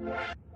you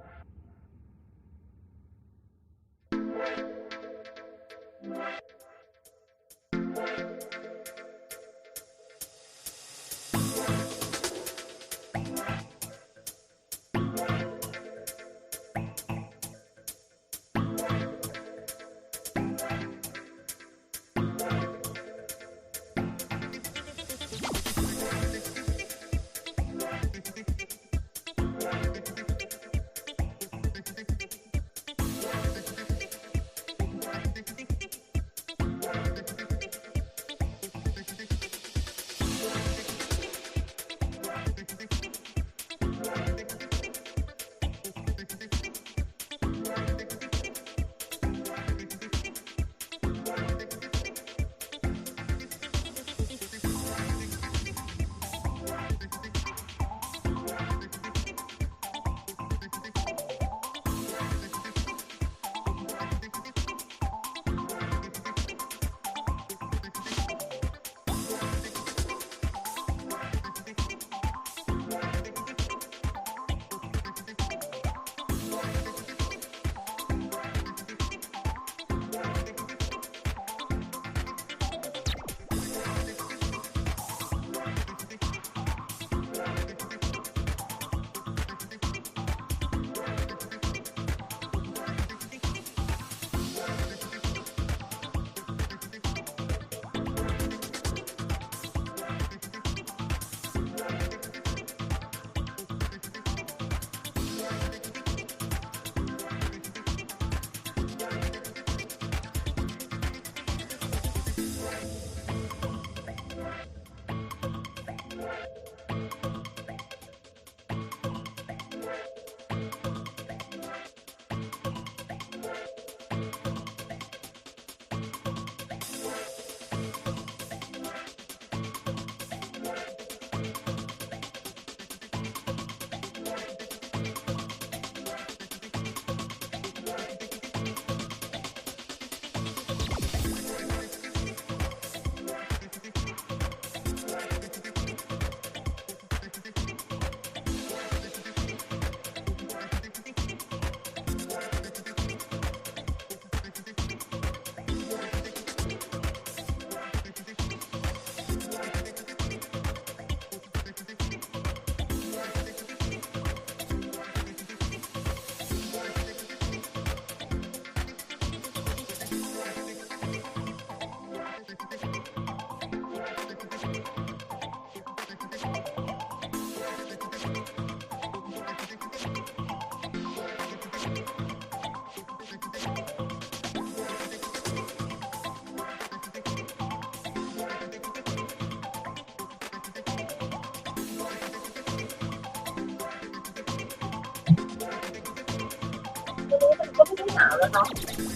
ไม่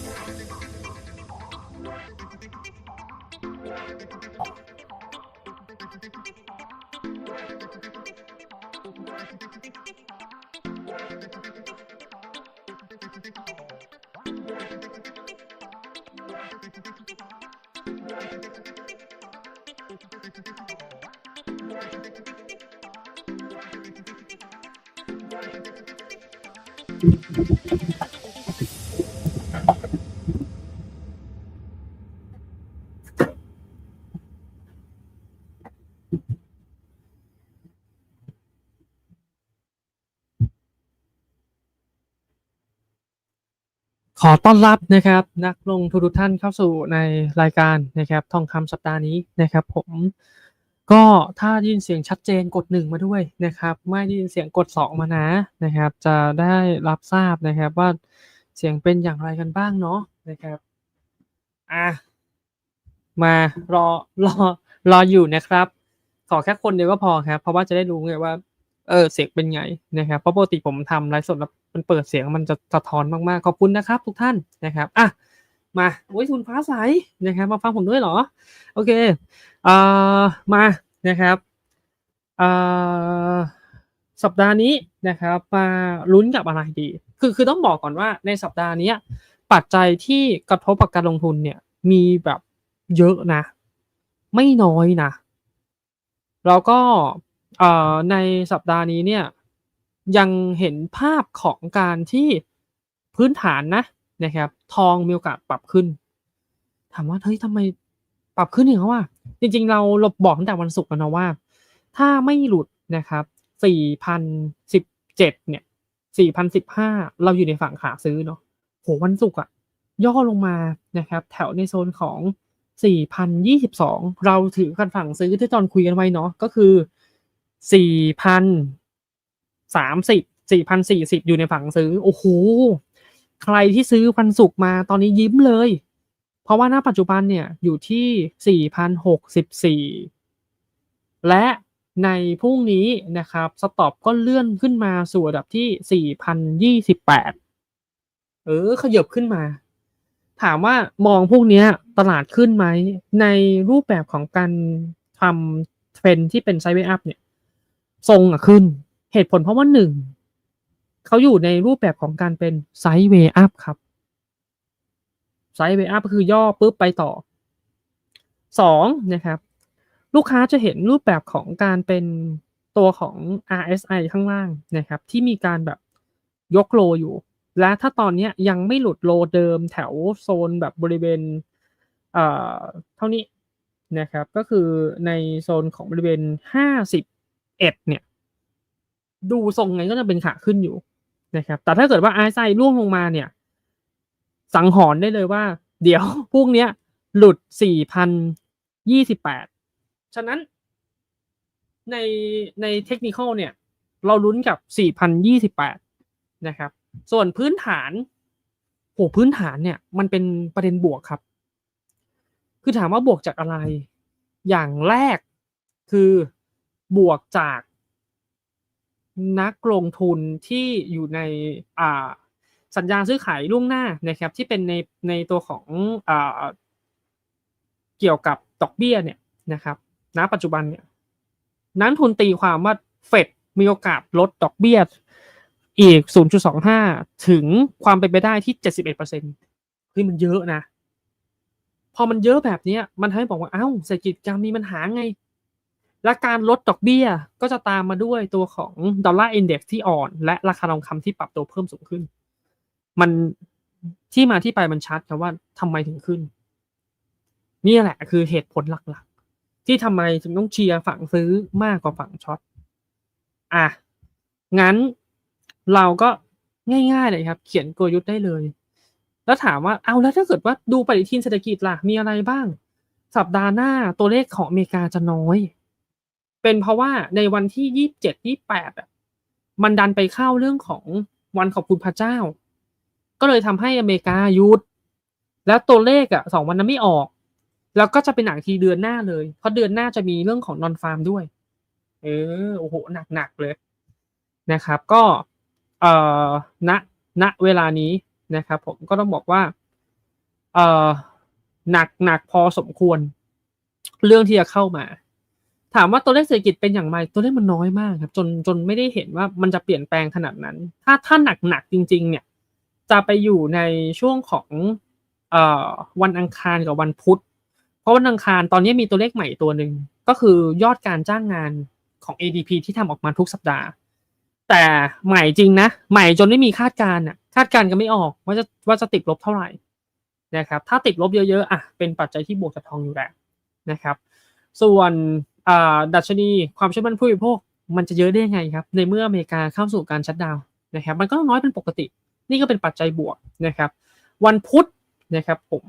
ขอต้อนรับนะครับนักลงทุนทุกท่านเข้าสู่ในรายการนะครับทองคำสัปดาห์นี้นะครับ ผมก็ถ้ายินเสียงชัดเจนกดหนึ่งมาด้วยนะครับ ไม่ได้ยินเสียงกดสองมานะนะครับ จะได้รับทราบนะครับว่าเสียงเป็นอย่างไรกันบ้างเนาะนะครับอะมารอรอรออยู่นะครับ ขอแค่คนเดียวก็พอครับ เพราะว่าจะได้รู้ไงว่า เออเสียงเป็นไงนะครับเพราะปกติผมทำไลฟ์สดแล้วมันเปิดเสียงมันจะสะท้อนมากๆ ขอบคุณนะครับ ทุกท่านนะครับอะมาโอ้ยคุณฟ้าใสนะครับ มาฟังผมด้วยเหรอ โอเคเอ่อมานะครับเอ่อสัปดาห์นี้นะครับมาลุ้นกับอะไรดี คือคือต้องบอกก่อนว่าในสัปดาห์นี้ปัจจัยที่กระทบกับการลงทุนเนี่ยมีแบบเยอะนะ ไม่น้อยนะแล้วก็ เอ่อในสัปดาห์นี้เนี่ยยังเห็นภาพของการที่พื้นฐานนะนะครับ ทองมีโอกาสปรับขึ้น ถามว่าเฮ้ยทำไมปรับขึ้นอีกแล้ววะจริง ๆ เราเราบอกตั้งแต่วันศุกร์แล้วนะว่า ถ้าไม่หลุดนะครับ4,017เนี่ย4,015 เราอยู่ในฝั่งขาซื้อเนาะโหวันศุกร์อะย่อลงมานะครับ แถวในโซนของ 4,022 เราถือกันฝั่งซื้อที่ตอนคุยกันไว้เนาะก็คือ 4,030 4,040อยู่ในฝังซื้อ โอ้โห ใครที่ซื้อวันศุกร์มาตอนนี้ยิ้มเลย เพราะว่าณปัจจุบันเนี่ยอยู่ที่4,064และในพรุ่งนี้นะครับสต็อปก็เลื่อนขึ้นมาสู่ระดับที่4,028เออ ขยับขึ้นมา ถามว่ามองพวกนี้ตลาดขึ้นไหม ในรูปแบบของการทำเทรนที่เป็นไซเวย์อัพเนี่ย ทรงอะขึ้น เหตุผลเพราะว่าหนึ่งเขาอยู่ในรูปแบบของการเป็นไซด์เวย์อัพครับไซด์เวย์อัพก็คือย่อปุ๊บไปต่อสองนะครับ ลูกค้าจะเห็นรูปแบบของการเป็นตัวของ RSI ข้างล่างนะครับ ที่มีการแบบยกโลอยู่ และถ้าตอนนี้ยังไม่หลุดโลเดิมแถวโซนแบบบริเวณเอ่อเท่านี้นะครับ ก็คือในโซนของบริเวณ51 เอ็ดเนี่ย ดูทรงไงก็จะเป็นขาขึ้นอยู่นะครับ แต่ถ้าเกิดว่า RSI ร่วงลงมาเนี่ย สังหรณ์ได้เลยว่า เดี๋ยวพวกเนี้ย หลุด 4,028 ฉะนั้นในในเทคนิคเนี่ย เราลุ้นกับ 4,028 นะครับ ส่วนพื้นฐานโหพื้นฐานเนี่ย มันเป็นประเด็นบวกครับ คือถามว่าบวกจากอะไร อย่างแรกคือ บวกจากนักลงทุนที่อยู่ในอ่าสัญญาซื้อขายล่วงหน้านะครับ ที่เป็นในในตัวของอ่าเกี่ยวกับดอกเบี้ยเนี่ยนะครับ ณ ปัจจุบันเนี่ยนักทุนตีความว่าเฟดมีโอกาสลดดอกเบี้ยอีก 0.25 ถึงความเป็นไปได้ที่ 71%คือมันเยอะนะ พอมันเยอะแบบนี้มันทำให้บอกว่า เอ้าเศรษฐกิจกำลังมีปัญหาไง และการลดดอกเบี้ยก็จะตามมาด้วยตัวของดอลลาร์อินเด็กซ์ที่อ่อน และราคาทองคำที่ปรับตัวเพิ่มสูงขึ้น มันที่มาที่ไปมันชัดครับว่าทำไมถึงขึ้น นี่แหละคือเหตุผลหลักๆ ที่ทำไมถึงต้องเชียร์ฝั่งซื้อมากกว่าฝั่งช็อตอะงั้นเราก็ง่ายๆเลยครับ เขียนกลยุทธ์ได้เลย แล้วถามว่าเอาแล้วถ้าเกิดว่าดูปฏิทินเศรษฐกิจล่ะมีอะไรบ้าง สัปดาห์หน้าตัวเลขของอเมริกาจะน้อย เป็นเพราะว่าในวันที่ยี่สิบเจ็ดยี่แปดอะมันดันไปเข้าเรื่องของวันขอบคุณพระเจ้า ก็เลยทำให้อเมริกาหยุด แล้วตัวเลขอะสองวันนั้นไม่ออก แล้วก็จะเป็นหนังทีเดือนหน้าเลย เพราะเดือนหน้าจะมีเรื่องของนอนฟาร์มด้วย เออโอ้โหหนักๆเลยนะครับ ก็เอ่อณณเวลานี้นะครับ ผมก็ต้องบอกว่าเอ่อหนักหนักพอสมควร เรื่องที่จะเข้ามา ถามว่าตัวเลขเศรษฐกิจเป็นอย่างไรตัวเลขมันน้อยมากครับ จนจนไม่ได้เห็นว่ามันจะเปลี่ยนแปลงขนาดนั้น ถ้าถ้าหนักหนักจริง ๆ เนี่ย จะไปอยู่ในช่วงของเอ่อวันอังคารกับวันพุธ เพราะวันอังคารตอนนี้มีตัวเลขใหม่ตัวหนึ่งก็คือยอดการจ้างงานของ ADP ที่ทำออกมาทุกสัปดาห์ แต่ใหม่จริงนะ ใหม่จนไม่มีคาดการณ์อะคาดการณ์กันไม่ออกว่าจะว่าจะติดลบเท่าไหร่นะครับ ถ้าติดลบเยอะๆอะเป็นปัจจัยที่บวกกับทองอยู่แหล้วนะครับ ส่วน ดัชนีความเชื่อมั่นผู้บริโภคมันจะเยอะได้ยังไงครับ ในเมื่ออเมริกาเข้าสู่การชัดดาวน์นะครับ มันก็น้อยเป็นปกติ นี่ก็เป็นปัจจัยบวกนะครับ วันพุธนะครับผม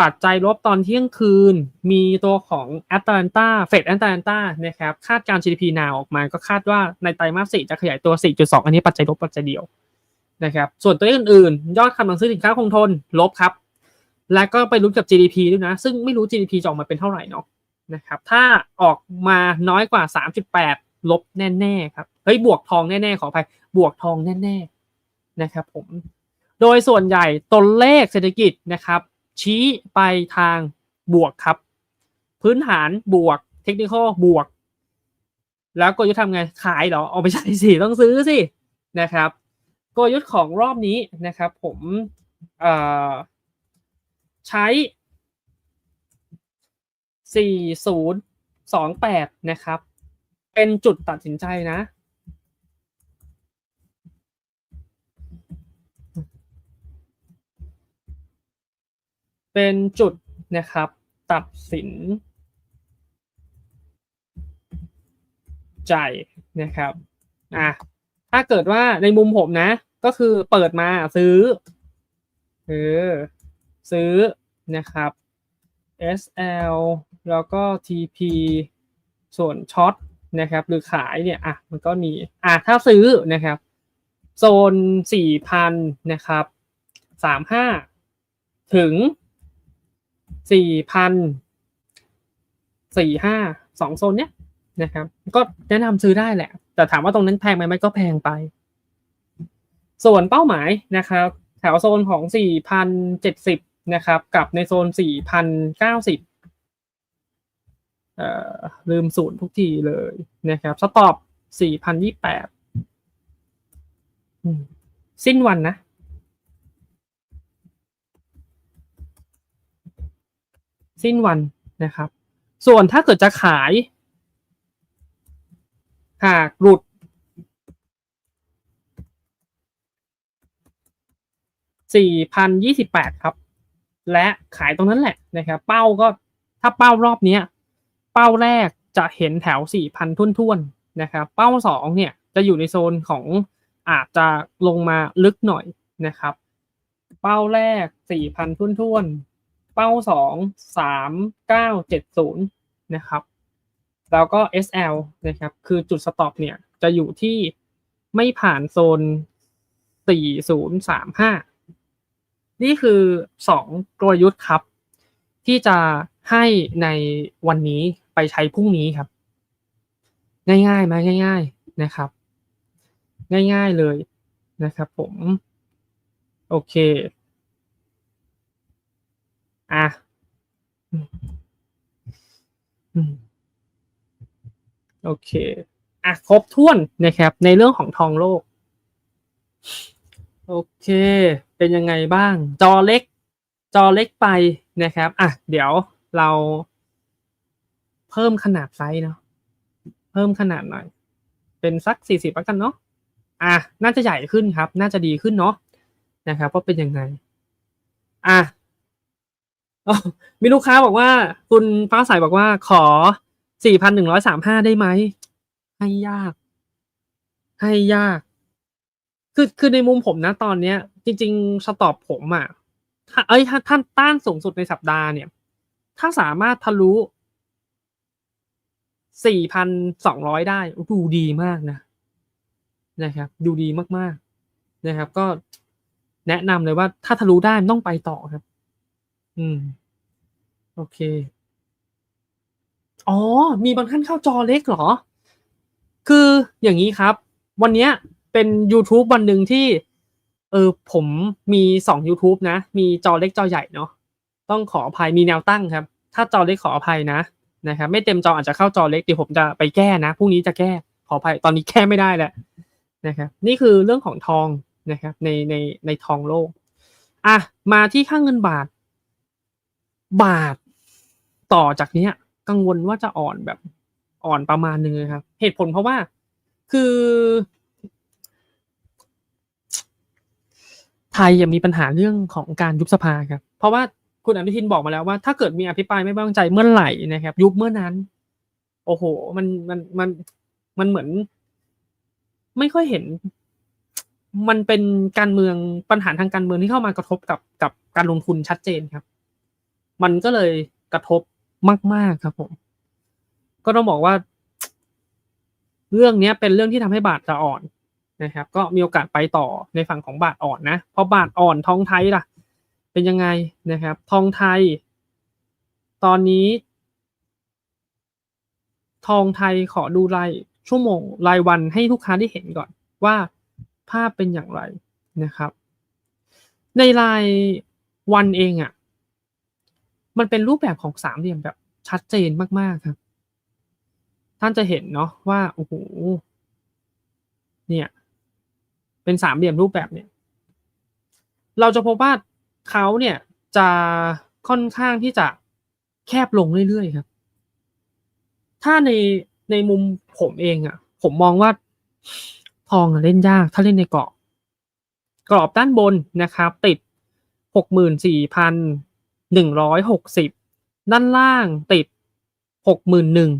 ปัจจัยลบตอนเที่ยงคืน มีตัวของแอตแลนตาเฟดแอตแลนตานะครับคาดการ GDP นาวออกมาก็คาดว่าในไตรมาสสี่จะขยายตัว 4.2 อันนี้ปัจจัยลบปัจจัยเดียวนะครับส่วนตัวเลขอื่นๆ ยอดคำสั่งซื้อสินค้าคงทนลบครับ และก็ไปลุ้นกับ GDP ด้วยนะ ซึ่งไม่รู้ GDP จะออกมาเป็นเท่าไหร่เนาะ นะครับ ถ้าออกมาน้อยกว่า 3.8 ลบแน่ๆครับ เฮ้ย บวกทองแน่ๆ ขออภัย บวกทองแน่ๆ นะครับผม โดยส่วนใหญ่ตัวเลขเศรษฐกิจนะครับ ชี้ไปทางบวกครับ พื้นฐานบวก เทคนิคบวก แล้วกลยุทธ์ทำไง ขายเหรอ เอาไปใช้สิ ต้องซื้อสินะครับกลยุทธ์ของรอบนี้นะครับ ผมใช้ 4028 นะครับ เป็นจุดตัดสินใจนะ เป็นจุดนะครับ ตัดสิน ใจนะครับอะถ้าเกิดว่าในมุมผมนะ ก็คือเปิดมาซื้อเออซื้อนะครับ SL แล้วก็ TP ส่วนช็อตนะครับ หรือขายเนี่ยอะมันก็มีอะถ้าซื้อนะครับ โซน 4,000 นะครับ 35 ถึง 4,000 4 5 2โซนเนี้ยนะครับ ก็แนะนำซื้อได้แหละ แต่ถามว่าตรงนั้นแพงไหมไม่ก็แพงไป ส่วนเป้าหมายนะครับ แถวโซนของ 4,070 นะครับ กับในโซน 4,090 ลืมศูนย์ทุกทีเลยนะครับสต็อปสี่พันยี่แปดสิ้นวันนะ สิ้นวันนะครับ ส่วนถ้าเกิดจะขาย หากหลุด 4,028 ครับ และขายตรงนั้นแหละนะครับ เป้าก็ถ้าเป้ารอบนี้ เป้าแรกจะเห็นแถว 4,000 ทุ่นๆนะครับ เป้าสองเนี่ยจะอยู่ในโซนของอาจจะลงมาลึกหน่อยนะครับ เป้าแรก 4,000 ทุ่นๆ เป้าสอง3970 นะครับ แล้วก็ SL นะครับ คือจุดสต็อปเนี่ยจะอยู่ที่ไม่ผ่านโซน 4035 นี่คือสองกลยุทธ์ครับ ที่จะให้ในวันนี้ ไปใช้พรุ่งนี้ครับ ง่ายๆไหมง่าย ๆนะครับ ง่ายๆเลยนะครับผม โอเคอะโอเคอะครบถ้วนนะครับ ในเรื่องของทองโลก โอเค เป็นยังไงบ้าง จอเล็ก จอเล็กไปนะครับอะเดี๋ยวเรา เพิ่มขนาดไซส์เนาะเพิ่มขนาดหน่อย เป็นสักสี่สิบแล้วกันเนาะอะน่าจะใหญ่ขึ้นครับ น่าจะดีขึ้นเนาะนะครับว่าเป็นยังไง อะมีลูกค้าบอกว่า คุณฟ้าใสบอกว่าขอ4,135ได้ไหม ให้ยาก ให้ยาก คือคือในมุมผมนะตอนเนี้ย จริง ๆ สต็อปผมอะถ้าเอ๊ยถ้าถ้าต้านสูงสุดในสัปดาห์เนี่ย ถ้าสามารถทะลุ 4,200ได้ดูดีมากนะ นะครับ ดูดีมากๆนะครับ ก็แนะนำเลยว่าถ้าทะลุได้ต้องไปต่อครับ อืม โอเค อ๋อ มีบางท่านเข้าจอเล็กเหรอ?คืออย่างงี้ครับ วันนี้เป็นยูทูบวันหนึ่งที่ เออ ผมมี2ยูทูบนะ มีจอเล็กจอใหญ่เนาะ ต้องขออภัยมีแนวตั้งครับ ถ้าจอเล็กขออภัยนะ นะครับไม่เต็มจออาจจะเข้าจอเล็กเดี๋ยวผมจะไปแก้นะพรุ่งนี้จะแก้ขออภัยตอนนี้แก้ไม่ได้แล้วนะครับนี่คือเรื่องของทองนะครับในในในทองโลกอะมาที่ค่างเงินบาท บาทต่อจากเนี้ย กังวลว่าจะอ่อนแบบอ่อนประมาณนึงครับ เหตุผลเพราะว่าคือไทยอะมีปัญหาเรื่องของการยุบสภาครับ เพราะว่า คุณอนุทินบอกมาแล้วว่าถ้าเกิดมีอภิปรายไม่ไว้วางใจเมื่อไหร่นะครับ ยุบเมื่อนั้น โอ้โฮมันมันมันมันเหมือน ไม่ค่อยเห็น มันเป็นการเมืองปัญหาทางการเมืองที่เข้ามากระทบกับกับการลงทุนชัดเจนครับ มันก็เลยกระทบมาก ๆ ครับผม ก็ต้องบอกว่า เรื่องนี้เป็นเรื่องที่ทำให้บาทจะอ่อนนะครับ ก็มีโอกาสไปต่อในฝั่งของบาทอ่อนนะพอบาทอ่อนท้องไทยล่ะ เป็นยังไงนะครับ ทองไทย ตอนนี้ ทองไทยขอดูรายชั่วโมงรายวันให้ลูกค้าได้เห็นก่อนว่าภาพเป็นอย่างไรนะครับ ในรายวันเองอะมันเป็นรูปแบบของสามเหลี่ยมแบบชัดเจนมากๆครับ ท่านจะเห็นเนาะว่าโอ้โฮเนี่ย เป็นสามเหลี่ยมรูปแบบเนี่ย เราจะพบว่า เขาเนี่ยจะค่อนข้างที่จะแคบลงเรื่อยๆครับ ถ้าในในมุมผมเองอะผมมองว่าทองเล่นยาก ถ้าเล่นในเกรอบกรอบด้านบนนะครับ ติดหนึ่งร้อยหกสิบด้านล่างติดหกหมื่นหนึ่ง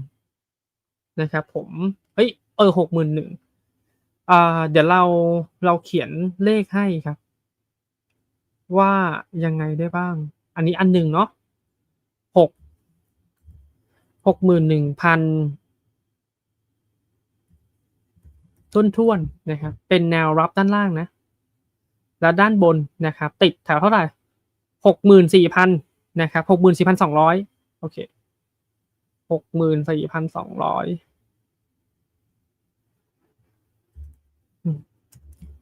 นะครับผมเฮ้ยเออหกหมื่นหนึ่งอ่าเดี๋ยวเราเราเขียนเลขให้ครับ ว่ายังไงได้บ้าง อันนี้อันหนึ่งเนาะหกหกหมื่นหนึ่งพันต้นท่วนนะครับ เป็นแนวรับด้านล่างนะ แล้วด้านบนนะครับ ติดแถวเท่าไหร่หกหมื่นสี่พันนะครับหกหมื่นสี่พันสองร้อยโอเคหกหมื่นสี่พันสองร้อย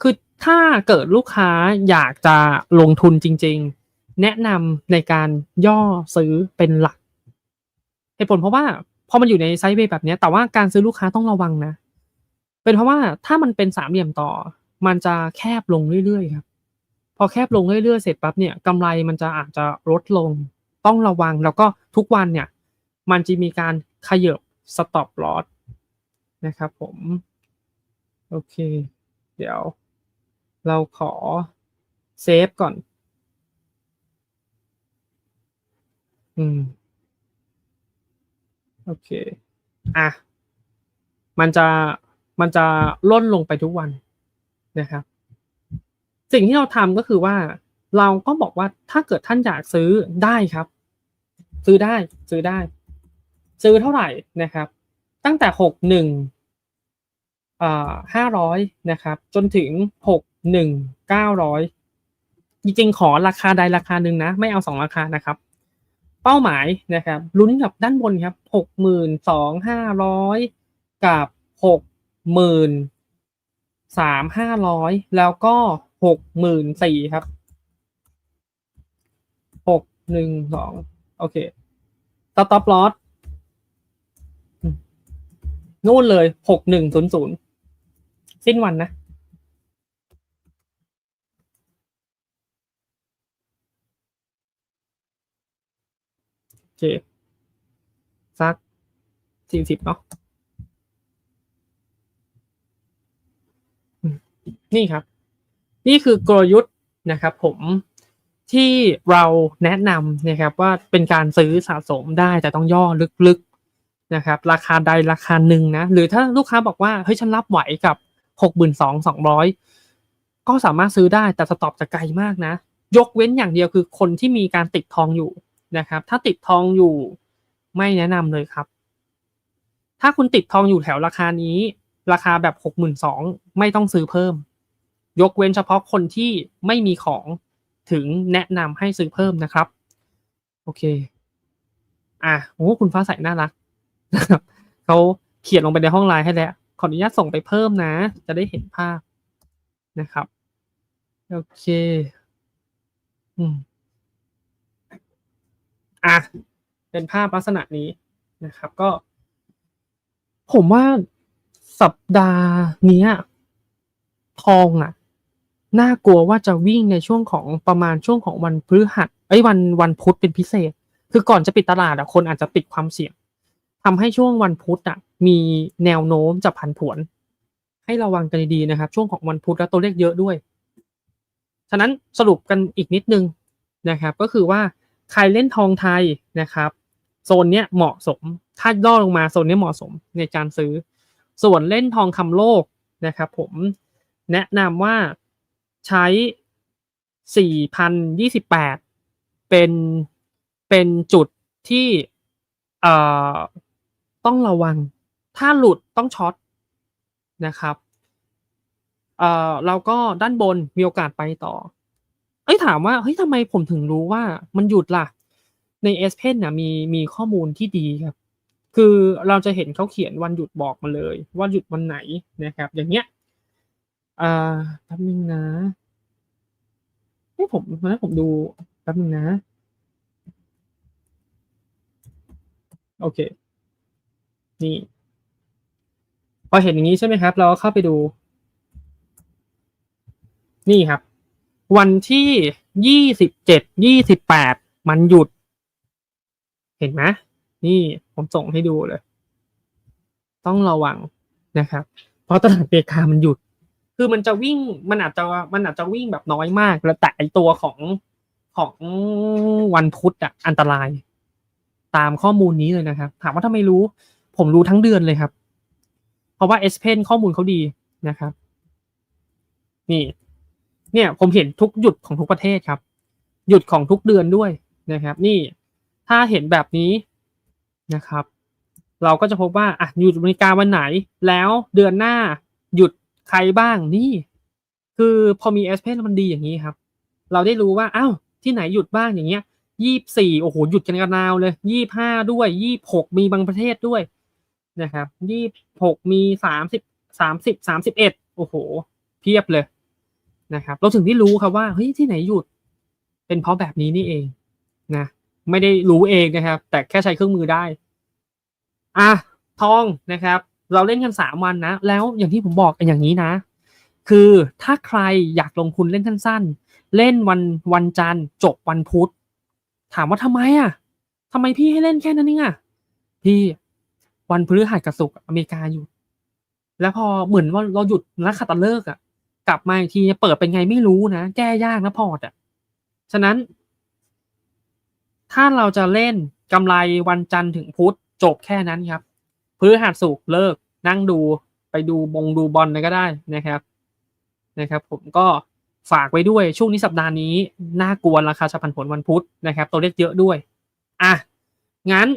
คือ ถ้าเกิดลูกค้าอยากจะลงทุนจริง ๆ แนะนำในการย่อซื้อเป็นหลักเหตุผลเพราะว่าพอมันอยู่ในไซด์เวย์แบบนี้แต่ว่าการซื้อลูกค้าต้องระวังนะ เป็นเพราะว่าถ้ามันเป็นสามเหลี่ยมต่อ มันจะแคบลงเรื่อยๆครับ พอแคบลงเรื่อยๆเสร็จปั๊บเนี่ยกำไรมันจะอาจจะลดลง ต้องระวังแล้วก็ทุกวันเนี่ย มันจะมีการขยบ stop loss นะครับผม โอเค เดี๋ยว เราขอเซฟก่อน อืม โอเค อะ มันจะ มันจะล่นลงไปทุกวันนะครับ สิ่งที่เราทำก็คือว่า เราก็บอกว่าถ้าเกิดท่านอยากซื้อได้ครับ ซื้อได้ ซื้อได้ ซื้อเท่าไหร่นะครับ ตั้งแต่หกหนึ่งห้าร้อยนะครับ จนถึงหก หนึ่งเก้าร้อยจริงๆ ขอราคาใดราคาหนึ่งนะ ไม่เอาสองราคานะครับ เป้าหมายนะครับลุ้นกับด้านบนครับหกหมื่นสองห้าร้อยกับหกหมื่นสามห้าร้อยแล้วก็หกหมื่นสี่ครับหกหนึ่งสองโอเคสต็อปลอสนู่นเลยหกหนึ่งศูนย์ศูนย์สิ้นวันนะ เค สักสี่สิบเนาะนี่ครับ นี่คือกลยุทธ์นะครับ ผมที่เราแนะนำนะครับว่าเป็นการซื้อสะสมได้แต่ต้องย่อลึกๆนะครับ ราคาใดราคาหนึ่งนะ หรือถ้าลูกค้าบอกว่าเฮ้ยฉันรับไหวกับหกหมื่นสองสองร้อยก็สามารถซื้อได้แต่สต็อปจะไกลมากนะ ยกเว้นอย่างเดียวคือคนที่มีการติดทองอยู่ นะครับ ถ้าติดทองอยู่ไม่แนะนำเลยครับ ถ้าคุณติดทองอยู่แถวราคานี้ ราคาแบบหกหมื่นสองไม่ต้องซื้อเพิ่ม ยกเว้นเฉพาะคนที่ไม่มีของถึงแนะนำให้ซื้อเพิ่มนะครับ โอเค อะโอ้คุณฟ้าใสน่ารักนะครับเขาเขียนลงไปในห้องไลน์ให้แล้ว ขออนุญาตส่งไปเพิ่มนะ จะได้เห็นภาพนะครับ โอเค อืม อะเป็นภาพลักษณะนี้นะครับ ก็ ผมว่าสัปดาห์นี้ทองอะน่ากลัวว่าจะวิ่งในช่วงของประมาณช่วงของวันพฤหัสไอ้วันวันพุธเป็นพิเศษ คือก่อนจะปิดตลาดอะคนอาจจะปิดความเสี่ยงทำให้ช่วงวันพุธอะมีแนวโน้มจะผันผวน ให้ระวังกันดีๆนะครับ ช่วงของวันพุธแล้วตัวเลขเยอะด้วย ฉะนั้นสรุปกันอีกนิดนึงนะครับ ก็คือว่า ใครเล่นทองไทยนะครับ โซนเนี้ยเหมาะสม ถ้าย่อลงมาโซนนี้เหมาะสมในการซื้อ ส่วนเล่นทองคำโลกนะครับ ผมแนะนำว่าใช้ 4,028 เป็น เป็นจุดที่เอ่อต้องระวัง ถ้าหลุดต้องช็อตนะครับเอ่อแล้วก็ด้านบนมีโอกาสไปต่อ เอ้ยถามว่าเฮ้ยทำไมผมถึงรู้ว่ามันหยุดล่ะ ใน S Pen น่ะมีมีข้อมูลที่ดีครับ คือเราจะเห็นเขาเขียนวันหยุดบอกมาเลย ว่าหยุดวันไหนนะครับ อย่างเงี้ยอ่าแป๊บนึงนะให้ผมให้ผมดูแป๊บนึงนะ โอเค นี่ พอเห็นอย่างนี้ใช่ไหมครับ เราก็เข้าไปดู นี่ครับ วันที่ยี่สิบเจ็ดยี่สิบแปดมันหยุด เห็นไหมนี่ผมส่งให้ดูเลย ต้องระวังนะครับ เพราะตลาดเมริกามันหยุด คือมันจะวิ่งมันอาจจะมันอาจจะวิ่งแบบน้อยมาก แล้วแต่ไอตัวของของวันพุธอะอันตราย ตามข้อมูลนี้เลยนะครับ ถามว่าทำไมรู้ ผมรู้ทั้งเดือนเลยครับ เพราะว่า S Pen ข้อมูลเขาดีนะครับ นี่ เนี่ยผมเห็นทุกหยุดของทุกประเทศครับ หยุดของทุกเดือนด้วยนะครับ นี่ถ้าเห็นแบบนี้นะครับ เราก็จะพบว่าอะหยุดอเมริกาวันไหน แล้วเดือนหน้าหยุดใครบ้างนี่ คือพอมี S Pen มันดีอย่างนี้ครับ เราได้รู้ว่าอ้าวที่ไหนหยุดบ้างอย่างเงี้ยยี่สี่โอ้โหหยุดกันกระนาวเลยยี่ห้าด้วยยี่หกมีบางประเทศด้วยนะครับยี่หกมีสามสิบสามสิบสามสิบเอ็ดโอ้โห เพียบเลย นะครับเราถึงได้รู้ครับว่าเฮ้ยที่ไหนหยุดเป็นเพราะแบบนี้นี่เองนะไม่ได้รู้เองนะครับ แต่แค่ใช้เครื่องมือได้อะทองนะครับ เราเล่นกันสามวันนะ แล้วอย่างที่ผมบอกอย่างนี้นะ คือถ้าใครอยากลงทุนเล่นสั้นๆ เล่นวันวันจันทร์จบวันพุธ ถามว่าทำไมอะทำไมพี่ให้เล่นแค่นั้นเองอะพี่วันพฤหัสกับศุกร์อเมริกาหยุด แล้วพอเหมือนว่าเราหยุดนักขัตฤกษ์อะ กลับมาอีกทีเปิดเป็นไงไม่รู้นะ แก้ยากนะพอร์ตอะ ฉะนั้น ถ้าเราจะเล่นกำไรวันจันทร์ถึงพุธจบแค่นั้นครับพฤหัสศุกเลิกนั่งดูไปดูบงดูบอลก็ได้นะครับนะครับ ผมก็ฝากไว้ด้วยช่วงนี้สัปดาห์นี้ น่ากลัวราคาจะผันผวนวันพุธนะครับ ตัวเลขเยอะด้วย อะ งั้น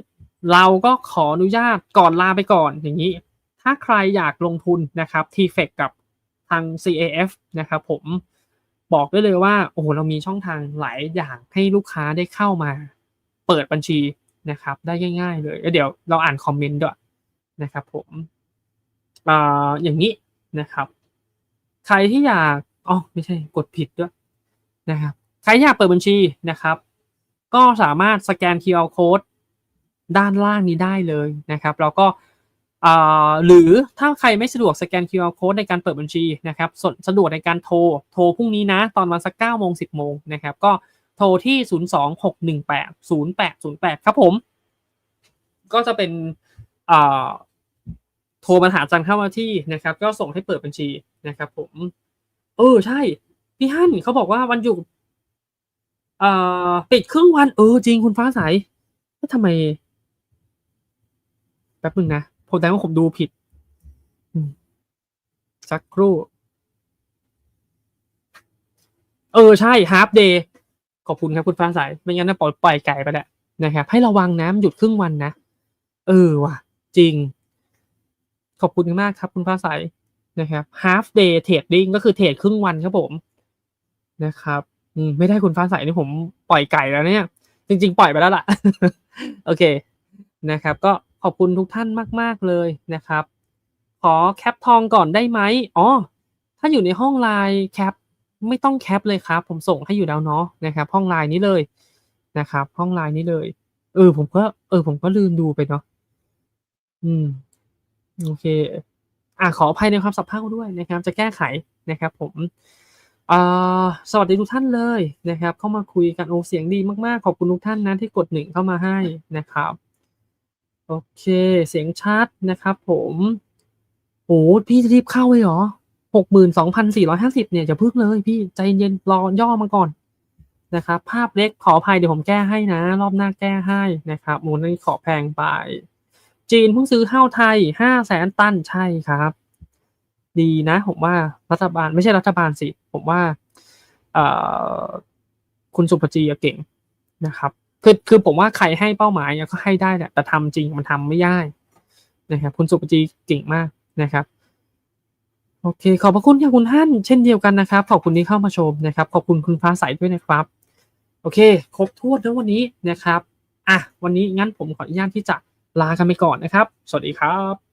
เราก็ขออนุญาตก่อนลาไปก่อนอย่างนี้ ถ้าใครอยากลงทุนนะครับ t f e c กับ ทาง CAF นะครับผมบอกได้เลยว่าโอ้โหเรามีช่องทางหลายอย่างให้ลูกค้าได้เข้ามาเปิดบัญชีนะครับ ได้ง่าย ๆ เลยเดี๋ยวเราอ่านคอมเมนต์ด้วยนะครับผมออย่างนี้นะครับ ใครที่อยากอ๋อไม่ใช่กดผิดด้วยนะครับ ใครอยากเปิดบัญชีนะครับ ก็สามารถสแกน QR code ด้านล่างนี้ได้เลยนะครับ แล้วก็ หรือถ้าใครไม่สะดวกสแกน QR code ในการเปิดบัญชีนะครับสสะดวกในการโทร โทรพรุ่งนี้นะ ตอนวันสักเก้าโมงสิบโมงนะครับ ก็โทรที่ 0 2 6 1 8 0 8 0 8 ครับผม ก็จะเป็นโทรมาหาจันเข้ามาที่นะครับ ก็ส่งให้เปิดบัญชีนะครับผม เออ ใช่ พี่ฮั่นเขาบอกว่าวันหยุดปิดครึ่งวัน เออ จริงคุณฟ้าใสทำไม แป๊บนึงนะ ผมแสดงว่าผมดูผิดสักครู่ เออใช่ฮาร์ปเดย์ขอบคุณครับคุณฟ้าใสไม่งั้นนะปล่อยปล่อยไก่ไปแหละนะครับ ให้ระวังน้ำหยุดครึ่งวันนะ เออว่ะ จริง ขอบคุณมากครับคุณฟ้าใสนะครับ half day trading ก็คือเทรดครึ่งวันครับผมนะครับอืมไม่ได้คุณฟ้าใสนี่ผมปล่อยไก่แล้วเนี่ย จริง ๆ ปล่อยไปแล้วล่ะ โอเคนะครับ ก็ ขอบคุณทุกท่านมาก ๆ เลยนะครับ ขอแคปทองก่อนได้ไหมอ๋อ ถ้าอยู่ในห้องไลน์แคปไม่ต้องแคปเลยครับ ผมส่งให้อยู่แล้วเนาะนะครับ ห้องไลน์นี้เลยนะครับ ห้องไลน์นี้เลย เออ ผมก็เออ ผมก็ลืมดูไปเนาะอืมโอเค อะขออภัยในความสับเพร่าด้วยนะครับ จะแก้ไขนะครับ ผมสวัสดีทุกท่านเลยนะครับ เข้ามาคุยกันโอ้เสียงดีมากๆ ขอบคุณทุกท่านนะที่กดหนึ่งเข้ามาให้นะครับ โอเค เสียงชัดนะครับผมโอ้พี่จะรีบเข้าเลยเหรอหกหมื่นสองพันสี่ร้อยห้าสิบเนี่ยจะพึ่งเลยพี่ใจเย็นรอย่อมาก่อนนะครับ ภาพเล็กขออภัยเดี๋ยวผมแก้ให้นะ รอบหน้าแก้ให้นะครับมูลนี้ขอแพงไป จีนเพิ่งซื้อข้าวไทยห้าแสนตันใช่ครับ ดีนะ ผมว่ารัฐบาลไม่ใช่รัฐบาลสิ ผมว่าคุณสุภจีเก่งนะครับ คือคือผมว่าใครให้เป้าหมายก็ให้ได้แหละแต่ทำจริงมันทำไม่ได้นะครับ คุณสุปจีเก่งมากนะครับโอเค ขอบพระคุณค่ะคุณท่านเช่นเดียวกันนะครับ ขอบคุณที่เข้ามาชมนะครับ ขอบคุณคุณฟ้าใสด้วยนะครับ โอเค ครบถ้วนแล้ววันนี้นะครับ อะ วันนี้งั้นผมขออนุญาตที่จะลากันไปก่อนนะครับ สวัสดีครับ